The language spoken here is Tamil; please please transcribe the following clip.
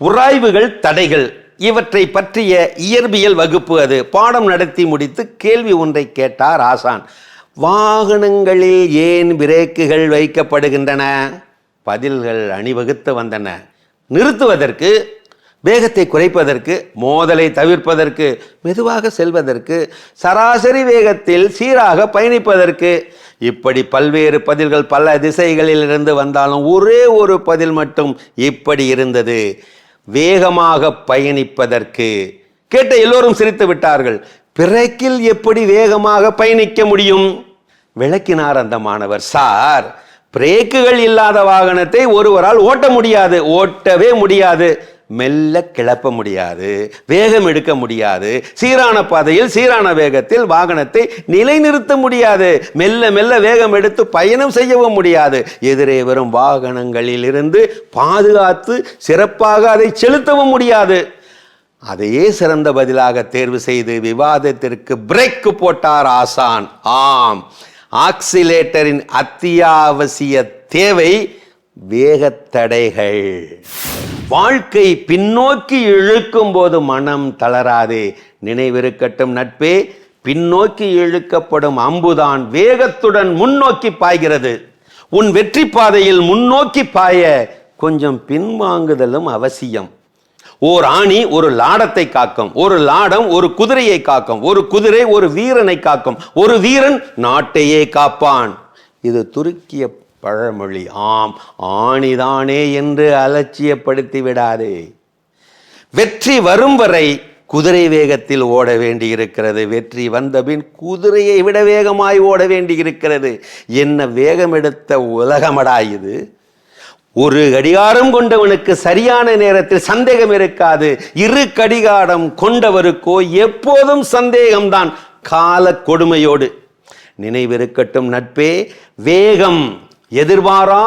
உராய்வுகள் தடைகள் இவற்றை பற்றிய இயற்பியல் வகுப்பு அது. பாடம் நடத்தி முடித்து கேள்வி ஒன்றை கேட்டார் ஆசான். வாகனங்களில் ஏன் பிரேக்குகள் வைக்கப்படுகின்றன? பதில்கள் அணிவகுத்து வந்தன. நிறுத்துவதற்கு வேகத்தை குறைப்பதற்கு மோதலை தவிர்ப்பதற்கு மெதுவாக செல்வதற்கு சராசரி வேகத்தில் சீராக பயணிப்பதற்கு. இப்படி பல்வேறு பதில்கள் பல திசைகளில் இருந்து வந்தாலும் ஒரே ஒரு பதில் மட்டும் இப்படி இருந்தது. வேகமாக பயணிப்பதற்கு. கேட்ட எல்லோரும் சிரித்து விட்டார்கள். பிரேக்கில் எப்படி வேகமாக பயணிக்க முடியும்? விளக்கினார் அந்த மாணவர் சார் பிரேக்குகள் இல்லாத வாகனத்தை ஒருவரால் ஓட்ட முடியாது. ஓட்டவே முடியாது. மெல்ல கிளப்ப முடியாது வேகம் எடுக்க முடியாது. சீரான பாதையில் சீரான வேகத்தில் வாகனத்தை நிலைநிறுத்த முடியாது. மெல்ல மெல்ல வேகம் எடுத்து பயணம் செய்யவும் முடியாது. எதிரே வரும் வாகனங்களிலிருந்து பாதுகாத்து சிறப்பாக அதை செலுத்தவும் முடியாது. அதையே சிறந்த பதிலாக தேர்வு செய்து விவாதத்திற்கு பிரேக் போட்டார் ஆசான். ஆம். ஆக்சிலேட்டரின் அத்தியாவசிய தேவை வேகத்தடைகள். வாழ்க்கை பின்னோக்கி இழுக்கும் போது மனம் தளராதே. நினைவிருக்கட்டும் நட்பே பின்னோக்கி இழுக்கப்படும் அம்புதான் வேகத்துடன் முன்னோக்கி பாய்கிறது. உன் வெற்றி பாதையில் முன்னோக்கி பாய கொஞ்சம் பின்வாங்குதலும் அவசியம். ஓர் ஆணி ஒரு லாடத்தை காக்கும் ஒரு லாடம் ஒரு குதிரையை காக்கும் ஒரு குதிரை ஒரு வீரனை காக்கும் ஒரு வீரன் நாட்டையே காப்பான். இது துருக்கிய பழமொழி. ஆம் ஆணிதானே என்று அலட்சியப்படுத்தி விடாதே. வெற்றி வரும் வரை குதிரை வேகத்தில் ஓட வேண்டியிருக்கிறது. வெற்றி வந்தபின் குதிரையை விட வேகமாய் ஓட வேண்டியிருக்கிறது. என்ன வேகம் எடுத்த உலகமடா இது? ஒரு கடிகாரம் கொண்டவனுக்கு சரியான நேரத்தில் சந்தேகம் இருக்காது. இரு கடிகாரம் கொண்டவருக்கோ எப்போதும் சந்தேகம்தான். கால கொடுமையோடு. நினைவிருக்கட்டும் நட்பே வேகம். எதிர்பாரா